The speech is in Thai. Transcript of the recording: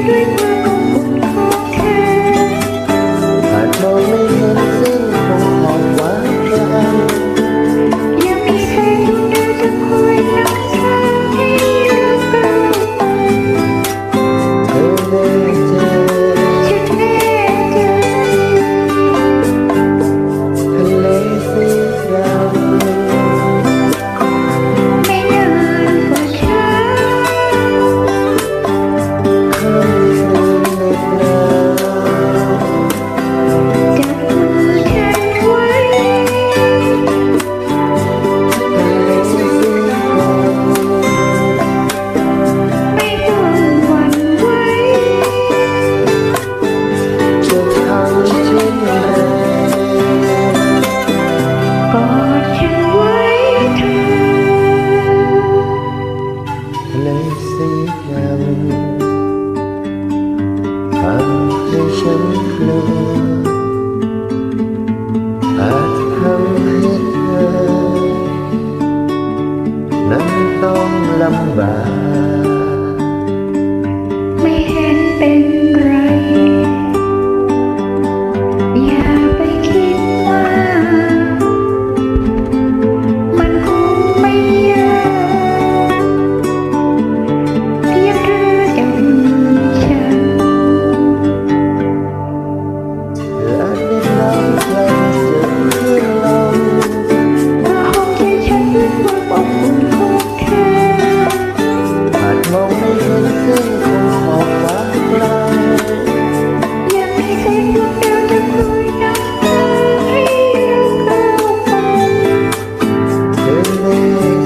Twinkle. นั้นต้องลำบาก ไม่เห็นเป็นไร Amen.